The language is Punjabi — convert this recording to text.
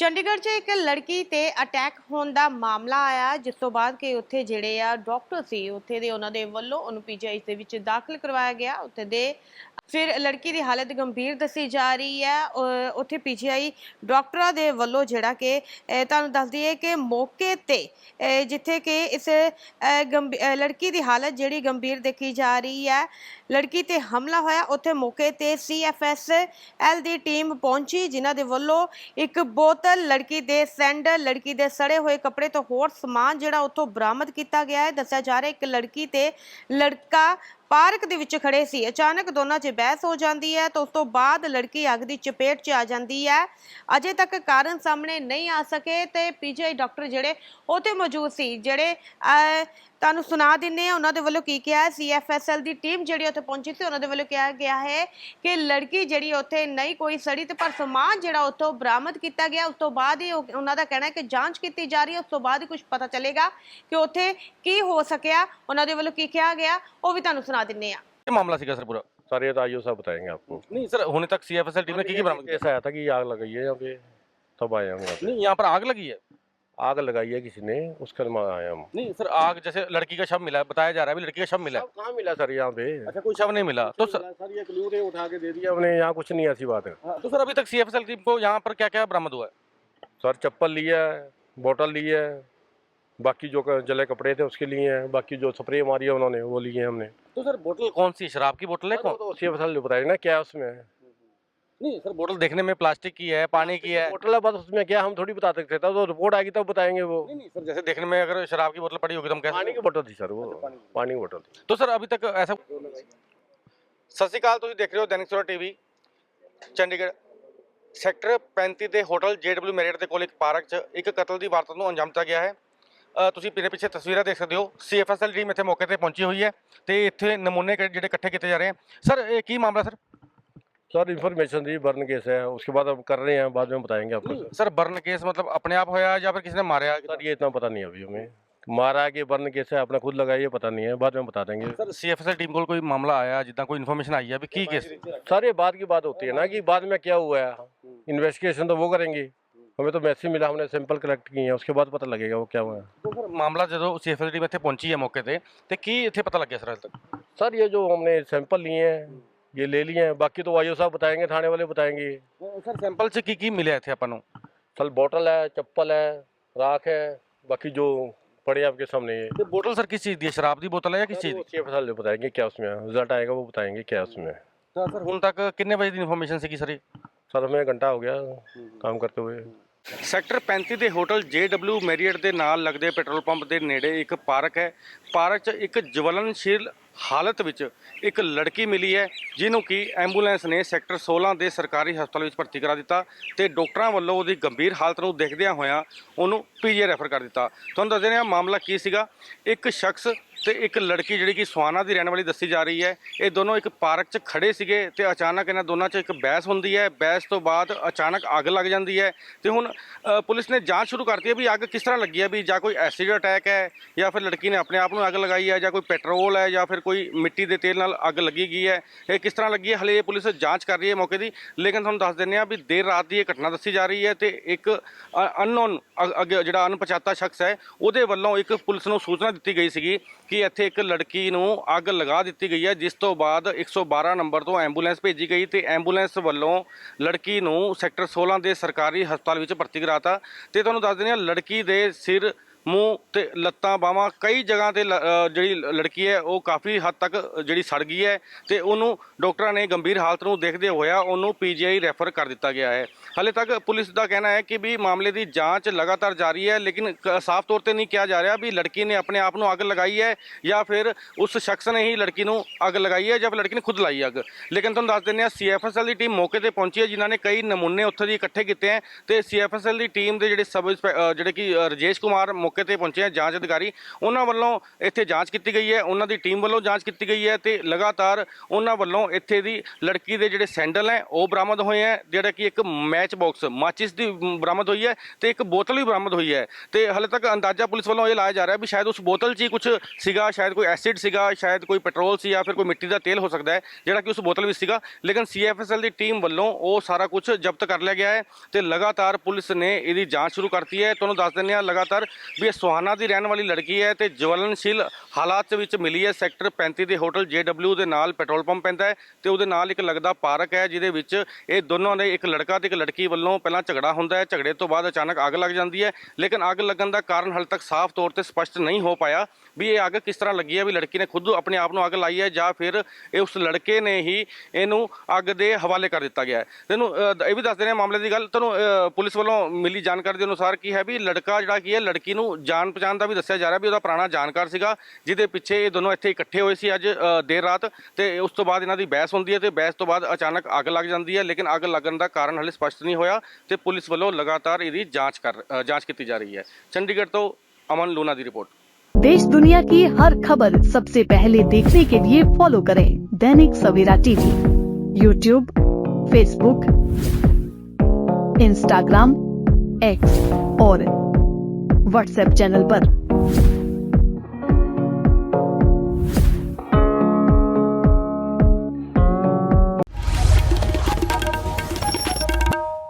ਚੰਡੀਗੜ੍ਹ 'ਚ ਇੱਕ ਲੜਕੀ ਤੇ ਅਟੈਕ ਹੋਣ ਦਾ ਮਾਮਲਾ ਆਇਆ ਜਿਸ ਤੋਂ ਬਾਅਦ ਕਿ ਉੱਥੇ ਜਿਹੜੇ ਆ ਡਾਕਟਰ ਸੀ ਉੱਥੇ ਦੇ ਉਹਨਾਂ ਦੇ ਵੱਲੋਂ ਉਹਨੂੰ ਪੀਜੀਆਈ ਦੇ ਵਿੱਚ ਦਾਖਲ ਕਰਵਾਇਆ ਗਿਆ। ਉੱਥੇ ਦੇ ਫਿਰ ਲੜਕੀ ਦੀ ਹਾਲਤ ਗੰਭੀਰ ਦੱਸੀ ਜਾ ਰਹੀ ਹੈ। ਅ, ਉੱਥੇ ਪੀਜੀਆਈ ਡਾਕਟਰਾਂ ਦੇ ਵੱਲੋਂ ਜਿਹੜਾ ਕਿ ਤੁਹਾਨੂੰ ਦੱਸ ਦਈਏ ਕਿ ਮੌਕੇ ਤੇ ਜਿੱਥੇ ਕਿ ਇਸ ਅ, ਲੜਕੀ ਦੀ ਹਾਲਤ ਜਿਹੜੀ ਗੰਭੀਰ ਦੇਖੀ ਜਾ ਰਹੀ ਹੈ। ਲੜਕੀ ਤੇ ਹਮਲਾ ਹੋਇਆ। ਉੱਥੇ ਮੌਕੇ ਤੇ ਸੀਐਫਐਸ ਐਲ ਦੀ ਟੀਮ ਪਹੁੰਚੀ ਜਿਨ੍ਹਾਂ ਦੇ ਵੱਲੋਂ ਇੱਕ ਬਹੁਤ ਲੜਕੀ ਦੇ ਸੈਂਡਲ ਲੜਕੀ ਦੇ ਸੜੇ ਹੋਏ ਕੱਪੜੇ ਤੋਂ ਹੋਰ ਸਮਾਨ ਜਿਹੜਾ ਉੱਥੋਂ ਬਰਾਮਦ ਕੀਤਾ ਗਿਆ ਹੈ। ਦੱਸਿਆ ਜਾ ਰਿਹਾ ਇੱਕ ਲੜਕੀ ਤੇ ਲੜਕਾ ਪਾਰਕ ਦੇ ਵਿੱਚ ਖੜੇ ਸੀ। ਅਚਾਨਕ ਦੋਨਾਂ 'ਚ ਬਹਿਸ ਹੋ ਜਾਂਦੀ ਹੈ ਤਾਂ ਉਸ ਤੋਂ ਬਾਅਦ ਲੜਕੀ ਅੱਗ ਦੀ ਚਪੇਟ 'ਚ ਆ ਜਾਂਦੀ ਹੈ। ਅਜੇ ਤੱਕ ਕਾਰਨ ਸਾਹਮਣੇ ਨਹੀਂ ਆ ਸਕੇ ਤੇ ਪੀਜੀਆਈ ਡਾਕਟਰ ਜਿਹੜੇ ਉੱਥੇ ਮੌਜੂਦ ਸੀ, ਜਿਹੜੇ ਤੁਹਾਨੂੰ ਸੁਣਾ ਦਿੰਨੇ ਆ ਉਹਨਾਂ ਦੇ ਵੱਲੋਂ ਕੀ ਕਿਹਾ ਸੀਐਫਐਸਐਲ ਦੀ ਟੀਮ ਜਿਹੜੀ ਉੱਥੇ ਪਹੁੰਚੀ ਸੀ, ਉਹਨਾਂ ਦੇ ਵੱਲੋਂ ਕਿਹਾ ਗਿਆ ਹੈ ਕਿ ਲੜਕੀ ਜਿਹੜੀ ਉੱਥੇ ਨਹੀਂ, ਕੋਈ ਸੜੀ ਤੇ ਪਰ ਸਮਾਨ ਜਿਹੜਾ ਉੱਥੋਂ ਬਰਾਮਦ ਕੀਤਾ ਗਿਆ, ਉਸ ਤੋਂ ਬਾਅਦ ਹੀ ਉਹਨਾਂ ਦਾ ਕਹਿਣਾ ਹੈ ਕਿ ਜਾਂਚ ਕੀਤੀ ਜਾ ਰਹੀ ਹੈ, ਉਸ ਤੋਂ ਬਾਅਦ ਹੀ ਕੁਝ ਪਤਾ ਚੱਲੇਗਾ ਕਿ ਉੱਥੇ ਕੀ ਹੋ ਸਕਿਆ। ਉਹਨਾਂ ਦੇ ਵੱਲੋਂ ਕੀ ਕਿਹਾ ਗਿਆ, ਉਹ ਵੀ ਤੁਹਾਨੂੰ ਸੁਣਾ ਦਿੰਨੇ ਆ क्या मामला सीखा सर पूरा सर ये तो आइयो साहब बताएंगे आपको नहीं सर होने तक सीएफएसएल टीम ने की की बरामद किया ऐसा आया था कि आग लगाई है यहाँ पे तब आए हम यहाँ पे नहीं यहाँ पर आग लगी है आग लगाई है किसी ने उसके बाद आए हम नहीं सर आग जैसे लड़की का शव मिला है बताया जा रहा है अभी लड़की का शव मिला है कहाँ मिला सर यहाँ पे अच्छा कोई शव नहीं मिला तो सर सर ये क्लू ने उठा के दे दिया हमने यहाँ कुछ नहीं ऐसी बात है हाँ, तो सर अभी तक सीएफएसएल टीम को यहाँ पर क्या क्या बरामद हुआ है सर चप्पल लिया है बोतल ली है बाकी जो क- जले कपड़े थे उसके लिए हैं बाकी जो स्प्रे मारी है उन्होंने वो लिए हैं हमने तो सर बोतल कौन सी शराब की बोतल है सर, वो कौन तो उसी फसल ने बताया ना क्या है उसमें नहीं सर बोतल देखने में प्लास्टिक की है पानी की है बोतल है बस उसमें क्या हम थोड़ी बता सकते तब तो रिपोर्ट आएगी तब बताएंगे वो नहीं नहीं सर जैसे देखने में अगर शराब की बोतल पड़ी होगी तो हम पानी कैसे की बोतल थी सर वो पानी की बोतल थी तो सर अभी तक ऐसा ਸਤਿ ਸ਼੍ਰੀ ਅਕਾਲ ਤੁਸੀਂ ਦੇਖ ਰਹੇ ਹੋ ਦੈਨਿਕ ਸਵੇਰਾ ਟੀਵੀ ਚੰਡੀਗੜ੍ਹ ਸੈਕਟਰ 35 ਦੇ ਹੋਟਲ JW ਮੈਰਿਟ ਦੇ ਕੋਲ ਇੱਕ ਪਾਰਕ 'ਚ ਇੱਕ ਕਤਲ ਦੀ ਵਾਰਦਾਤ ਨੂੰ ਅੰਜਾਮ ਦਿੱਤਾ ਗਿਆ ਹੈ ਅ, ਤੁਸੀਂ ਮੇਰੇ ਪਿੱਛੇ ਤਸਵੀਰਾਂ ਦੇਖ ਸਕਦੇ ਹੋ ਸੀਐਫਐਸਐਲ ਟੀਮ ਇੱਥੇ ਮੌਕੇ ਤੇ ਪਹੁੰਚੀ ਹੋਈ ਹੈ ਤੇ ਇੱਥੇ ਨਮੂਨੇ ਕਿ- ਜਿਹੜੇ ਇਕੱਠੇ ਕੀਤੇ ਜਾ ਰਹੇ ਹਨ ਸਰ ਇਹ ਕੀ ਮਾਮਲਾ ਸਰ सर इन्फॉर्मेशन दी बर्न केस है उसके बाद हम कर रहे हैं बाद में बताएंगे आपको सर ਸਰ ਬਰਨ ਕੇਸ ਮਤਲਬ ਆਪਣੇ ਆਪ ਹੋਇਆ ਜਾਂ ਫਿਰ ਕਿਸੇ ਨੇ ਮਾਰਿਆ सर ये इतना पता नहीं है अभी हमें मारा कि बर्न केस है अपना खुद लगाइए पता नहीं है बाद में बता देंगे ਸਰ ਸੀਐਫਐਸਐਲ ਟੀਮ ਕੋਲ ਕੋਈ ਮਾਮਲਾ ਆਇਆ ਜਿੱਦਾਂ ਕੋਈ ਇਨਫੋਰਮੇਸ਼ਨ ਆਈ ਹੈ ਵੀ ਕੀ ਕੇਸ सर ये बाद की बात होती है ना कि बाद में क्या हुआ है इन्वेस्टिगेशन तो वो करेंगे हमें तो मैसेज मिला हमने सैंपल कलेक्ट किए हैं उसके बाद पता लगेगा वो क्या हुआ है तो ਸਰ ਮਾਮਲਾ ਜਦੋਂ ਸੀਐਫਐਸਐਲ ਟੀਮ ਇੱਥੇ ਪਹੁੰਚੀ ਹੈ ਮੌਕੇ ਤੇ ਤੇ ਕੀ ਇੱਥੇ ਪਤਾ ਲੱਗਿਆ ਸਰ ਹਾਲੇ ਤੱਕ सर ये जो हमने सैंपल लिए हैं ये ले लिए हैं बाकी तो वायु साहब बताएंगे थाने वाले बताएंगे ਸਰ ਸੈਂਪਲ 'ਚ ਕੀ ਕੀ ਮਿਲਿਆ ਇੱਥੇ ਆਪਾਂ ਨੂੰ सर बोतल है चप्पल है राख है बाकी जो पड़े आपके सामने ये ਤੇ ਬੋਤਲ ਸਰ किस चीज दी है शराब दी बोतल है या किस चीज वो दी CF साल बताएंगे क्या उसमें है रिजल्ट आएगा वो बताएंगे क्या उसमें है ਤਾਂ ਸਰ ਹੁਣ ਤੱਕ ਕਿੰਨੇ ਵਜੇ ਦੀ ਇਨਫੋਰਮੇਸ਼ਨ ਸੀਗੀ ਸਰ सर हमें घंटा हो गया काम करते हुए ਸੈਕਟਰ 35 ਦੇ ਹੋਟਲ JW ਮੈਰੀਅਟ ਦੇ ਨਾਲ ਲੱਗਦੇ ਪੈਟਰੋਲ ਪੰਪ ਦੇ ਨੇੜੇ ਇੱਕ ਪਾਰਕ ਹੈ। ਪਾਰਕ 'ਚ ਇੱਕ ਜਵਲਨਸ਼ੀਲ ਹਾਲਤ ਵਿੱਚ ਇੱਕ ਲੜਕੀ ਮਿਲੀ ਹੈ, ਜਿਹਨੂੰ ਕਿ ਐਂਬੂਲੈਂਸ ਨੇ ਸੈਕਟਰ 16 ਦੇ ਸਰਕਾਰੀ ਹਸਪਤਾਲ ਵਿੱਚ ਭਰਤੀ ਕਰਾ ਦਿੱਤਾ ਤੇ ਡਾਕਟਰਾਂ ਵੱਲੋਂ ਉਹਦੀ ਗੰਭੀਰ ਹਾਲਤ ਨੂੰ ਦੇਖਦਿਆਂ ਹੋਇਆਂ ਉਹਨੂੰ ਪੀਜੀ ਰੈਫਰ ਕਰ ਦਿੱਤਾ। ਤੁਹਾਨੂੰ ਦੱਸ ਦਿੰਦੇ ਹਾਂ ਮਾਮਲਾ ਕੀ ਸੀਗਾ। ਇੱਕ ਸ਼ਖਸ ਤੇ ਇੱਕ ਲੜਕੀ ਜਿਹੜੀ ਕਿ ਸਵਾਨਾ ਦੀ ਰਹਿਣ ਵਾਲੀ ਦੱਸੀ ਜਾ ਰਹੀ ਹੈ। ਇਹ ਦੋਨੋਂ ਇੱਕ ਪਾਰਕ 'ਚ ਖੜੇ ਸੀਗੇ ਤੇ ਅਚਾਨਕ ਇਹਨਾਂ ਦੋਨਾਂ 'ਚ ਇੱਕ ਬਹਿਸ ਹੁੰਦੀ ਹੈ। ਬਹਿਸ ਤੋਂ ਬਾਅਦ ਅਚਾਨਕ ਅੱਗ ਲੱਗ ਜਾਂਦੀ ਹੈ ਤੇ ਹੁਣ ਪੁਲਿਸ ਨੇ ਜਾਂਚ ਸ਼ੁਰੂ ਕਰਤੀ ਹੈ ਵੀ ਅੱਗ ਕਿਸ ਤਰ੍ਹਾਂ ਲੱਗੀ ਹੈ, ਵੀ ਜਾਂ ਕੋਈ ਐਸਿਡ ਅਟੈਕ ਹੈ ਜਾਂ ਫਿਰ ਲੜਕੀ ਨੇ ਆਪਣੇ ਆਪ ਨੂੰ ਅੱਗ ਲਗਾਈ ਹੈ ਜਾਂ ਕੋਈ ਪੈਟਰੋਲ ਹੈ ਜਾਂ ਫਿਰ ਕੋਈ ਮਿੱਟੀ ਦੇ ਤੇਲ ਨਾਲ ਅੱਗ ਲੱਗੀ ਗਈ ਹੈ। ਇਹ ਕਿਸ ਤਰ੍ਹਾਂ ਲੱਗੀ ਹੈ, ਹਲੇ ਇਹ ਪੁਲਿਸ ਜਾਂਚ ਕਰ ਰਹੀ ਹੈ ਮੌਕੇ ਦੀ। ਲੇਕਿਨ ਤੁਹਾਨੂੰ ਦੱਸ ਦਿੰਦੇ ਹਾਂ ਵੀ ਦੇਰ ਰਾਤ ਦੀ ਇਹ ਘਟਨਾ ਦੱਸੀ ਜਾ ਰਹੀ ਹੈ ਤੇ ਇੱਕ ਅਨਨੋਨ ਜਿਹੜਾ ਅਣਪਛਾਤਾ ਸ਼ਖਸ ਹੈ, ਉਹਦੇ ਵੱਲੋਂ ਇੱਕ ਪੁਲਿਸ ਨੂੰ ਸੂਚਨਾ ਦਿੱਤੀ ਗਈ ਸੀਗੀ ਕਿ ਇੱਥੇ ਇੱਕ ਲੜਕੀ ਨੂੰ ਅੱਗ ਲਗਾ ਦਿੱਤੀ ਗਈ ਹੈ, ਜਿਸ ਤੋਂ ਬਾਅਦ 112 ਨੰਬਰ ਤੋਂ ਐਂਬੂਲੈਂਸ ਭੇਜੀ ਗਈ ਤੇ ਐਂਬੂਲੈਂਸ ਵੱਲੋਂ ਲੜਕੀ ਨੂੰ ਸੈਕਟਰ 16 ਦੇ ਸਰਕਾਰੀ ਹਸਪਤਾਲ ਵਿੱਚ ਭਰਤੀ ਕਰਾਤਾ। ਤੇ ਤੁਹਾਨੂੰ ਦੱਸ ਦਿੰਦੇ ਹਾਂ, ਲੜਕੀ ਦੇ ਸਿਰ ਮੂੰਹ ਤੇ ਲੱਤਾਂ ਬਾਹਾਂ ਕਈ ਜਗ੍ਹਾ ਤੇ ਲ- ਜਿਹੜੀ ਲੜਕੀ ਹੈ ਉਹ ਕਾਫੀ ਹੱਦ ਤੱਕ ਜਿਹੜੀ ਸੜ ਗਈ ਹੈ ਤੇ ਉਹਨੂੰ ਡਾਕਟਰਾਂ ਨੇ ਗੰਭੀਰ ਹਾਲਤ ਨੂੰ ਦੇਖਦੇ ਹੋਇਆ ਉਹਨੂੰ ਪੀਜੀਆਈ ਰੈਫਰ ਕਰ ਦਿੱਤਾ ਗਿਆ ਹੈ। ਹਾਲੇ ਤੱਕ ਪੁਲਿਸ ਦਾ ਕਹਿਣਾ ਹੈ ਕਿ ਵੀ ਮਾਮਲੇ ਦੀ ਜਾਂਚ ਲਗਾਤਾਰ ਜਾਰੀ ਹੈ ਲੇਕਿਨ ਕ- ਸਾਫ਼ ਤੌਰ ਤੇ ਨਹੀਂ ਕਿਹਾ ਜਾ ਰਿਹਾ ਵੀ ਲੜਕੀ ਨੇ ਆਪਣੇ ਆਪ ਨੂੰ ਅੱਗ ਲਗਾਈ ਹੈ ਜਾਂ ਫਿਰ ਉਸ ਸ਼ਖਸ ਨੇ ਹੀ ਲੜਕੀ ਨੂੰ ਅੱਗ ਲਗਾਈ ਹੈ ਜਾਂ ਫਿਰ ਲੜਕੀ ਨੇ ਖੁਦ ਲਾਈ ਅੱਗ। ਲੇਕਿਨ ਤੁਹਾਨੂੰ ਦੱਸ ਦਿੰਦੇ ਹਾਂ ਸੀਐਫਐਸਐਲ ਦੀ ਟੀਮ ਮੌਕੇ ਤੇ ਪਹੁੰਚੀ ਹੈ ਜਿਨ੍ਹਾਂ ਨੇ ਕਈ ਨਮੂਨੇ ਉੱਥੇ ਦੀ ਇਕੱਠੇ ਕੀਤੇ ਹੈ ਤੇ ਸੀਐਫਐਸਐਲ ਦੀ ਟੀਮ ਦੇ ਜਿਹੜੇ ਸਬ ਇੰਸਪੈ- ਜਿਹੜੇ ਕਿ ਅ, ਰਜੇਸ਼ ਕੁਮਾਰ ਮੌਕੇ ਤੇ ਪਹੁੰਚੇ ਆ ਜਾਂਚ ਅਧਿਕਾਰੀ। ਉਹਨਾਂ ਵੱਲੋਂ ਇੱਥੇ ਜਾਂਚ ਕੀਤੀ ਗਈ ਹੈ। ਉਹਨਾਂ ਦੀ ਟੀਮ ਵੱਲੋਂ ਜਾਂਚ ਕੀਤੀ ਗਈ ਹੈ ਤੇ ਲਗਾਤਾਰ ਉਹਨਾਂ ਵੱਲੋਂ ਇੱਥੇ ਦੀ ਲੜਕੀ ਦੇ ਜਿਹੜੇ ਸੈਂਡਲ ਹੈ, ਉਹ ਬਰਾਮਦ ਹੋਏ ਹੈ। ਜਿਹੜਾ ਕਿ ਇੱਕ ਮੈਚ ਬਾਕਸ, ਮਾਚਿਸ ਦੀ ਬਰਾਮਦ ਹੋਈ ਹੈ ਤੇ ਇੱਕ ਬੋਤਲ ਵੀ ਬਰਾਮਦ ਹੋਈ ਹੈ। ਤੇ ਹਾਲੇ ਤੱਕ ਅੰਦਾਜ਼ਾ ਪੁਲਿਸ ਵੱਲੋਂ ਇਹ ਲਾਇਆ ਜਾ ਰਿਹਾ ਵੀ ਸ਼ਾਇਦ ਉਸ ਬੋਤਲ 'ਚ ਹੀ ਕੁਝ ਸੀਗਾ, ਸ਼ਾਇਦ ਕੋਈ ਐਸਿਡ ਸੀਗਾ, ਸ਼ਾਇਦ ਕੋਈ ਪੈਟਰੋਲ ਸੀ ਜਾਂ ਫਿਰ ਕੋਈ ਮਿੱਟੀ ਦਾ ਤੇਲ ਹੋ ਸਕਦਾ ਹੈ, ਜਿਹੜਾ ਕਿ ਉਸ ਬੋਤਲ ਵਿੱਚ ਸੀਗਾ। ਲੇਕਿਨ ਸੀਐਫਐਸਐਲ ਦੀ ਟੀਮ ਵੱਲੋਂ ਉਹ ਸਾਰਾ ਕੁਝ ਜ਼ਬਤ ਕਰ ਲਿਆ ਗਿਆ ਹੈ ਤੇ ਲਗਾਤਾਰ ਪੁਲਿਸ ਨੇ ਇਹਦੀ ਜਾਂਚ ਸ਼ੁਰੂ ਕਰਤੀ ਹੈ। ਤੁਹਾਨੂੰ ਦੱਸ ਦਿੰਦੇ ਹਾਂ, ਲਗਾਤਾਰ ਵੀ ਇਹ ਸੁਹਾਨਾ ਦੀ ਰਹਿਣ ਵਾਲੀ ਲੜਕੀ ਹੈ ਤੇ ਜਵਲਨਸ਼ੀਲ ਹਾਲਾਤ ਵਿੱਚ ਮਿਲੀ ਹੈ ਸੈਕਟਰ 35 ਦੇ ਹੋਟਲ JW ਦੇ ਨਾਲ ਪੈਟਰੋਲ ਪੰਪ ਪੈਂਦਾ ਹੈ ਤੇ ਉਹਦੇ ਨਾਲ ਇੱਕ ਲੱਗਦਾ ਪਾਰਕ ਹੈ, ਜਿਹਦੇ ਵਿੱਚ ਇਹ ਦੋਨੋਂ ਨੇ ਇੱਕ ਲੜਕਾ ਤੇ ਇੱਕ ਲੜਕੀ ਵੱਲੋਂ ਪਹਿਲਾਂ ਝਗੜਾ ਹੁੰਦਾ ਹੈ। ਝਗੜੇ ਤੋਂ ਬਾਅਦ ਅਚਾਨਕ ਅੱਗ ਲੱਗ ਜਾਂਦੀ ਹੈ, ਲੇਕਿਨ ਅੱਗ ਲੱਗਣ ਦਾ ਕਾਰਨ ਹਾਲੇ ਤੱਕ ਸਾਫ਼ ਤੌਰ ਤੇ ਸਪਸ਼ਟ ਨਹੀਂ ਹੋ ਪਾਇਆ ਵੀ ਇਹ ਅੱਗ ਕਿਸ ਤਰ੍ਹਾਂ ਲੱਗੀ ਹੈ, ਵੀ ਲੜਕੀ ਨੇ ਖੁਦ ਆਪਣੇ ਆਪ ਨੂੰ ਅੱਗ ਲਾਈ ਹੈ ਜਾਂ ਫਿਰ ਇਹ ਉਸ ਲੜਕੇ ਨੇ ਹੀ ਇਹਨੂੰ ਅੱਗ ਦੇ ਹਵਾਲੇ ਕਰ ਦਿੱਤਾ ਗਿਆ ਹੈ। ਤੈਨੂੰ ਇਹ ਵੀ ਦੱਸ ਦੇਣੇ ਮਾਮਲੇ ਦੀ ਗੱਲ। ਤੁਹਾਨੂੰ ਪੁਲਿਸ ਵੱਲੋਂ ਮਿਲੀ ਜਾਣਕਾਰੀ ਦੇ ਅਨੁਸਾਰ ਕੀ ਹੈ ਵੀ ਲੜਕਾ ਜਿਹੜਾ ਕੀ ਹੈ, ਲੜਕੀ ਨੂੰ ਜਾਣ ਪਛਾਣ ਦਾ ਵੀ ਦੱਸਿਆ ਜਾ ਰਿਹਾ ਵੀ ਉਹਦਾ ਪੁਰਾਣਾ ਜਾਣਕਾਰ ਸੀਗਾ। ਜਿਹਦੇ ਪਿੱਛੇ ਇਹ ਦੋਨੋਂ ਇੱਥੇ ਇਕੱਠੇ ਹੋਏ ਸੀ ਅੱਜ ਦੇਰ ਰਾਤ ਤੇ ਉਸ ਤੋਂ ਬਾਅਦ ਇਹਨਾਂ ਦੀ ਬਹਿਸ ਹੁੰਦੀ ਹੈ ਤੇ ਬਹਿਸ ਤੋਂ ਬਾਅਦ ਅਚਾਨਕ ਅੱਗ ਲੱਗ ਜਾਂਦੀ ਹੈ, ਲੇਕਿਨ ਅੱਗ ਲੱਗਣ ਦਾ ਕਾਰਨ ਹਲੇ ਸਪਸ਼ਟ ਨਹੀਂ ਹੋਇਆ ਤੇ ਪੁਲਿਸ ਵੱਲੋਂ ਲਗਾਤਾਰ ਇਹਦੀ ਜਾਂਚ ਕਰ ਜਾਂਚ ਕੀਤੀ ਜਾ ਰਹੀ ਹੈ ਚੰਡੀਗੜ੍ਹ ਤੋਂ अमन लूना दी रिपोर्ट देश दुनिया की हर खबर सबसे पहले देखने के लिए फॉलो करें Dainik Savera TV YouTube Facebook Instagram X और व्हाट्सएप चैनल पर।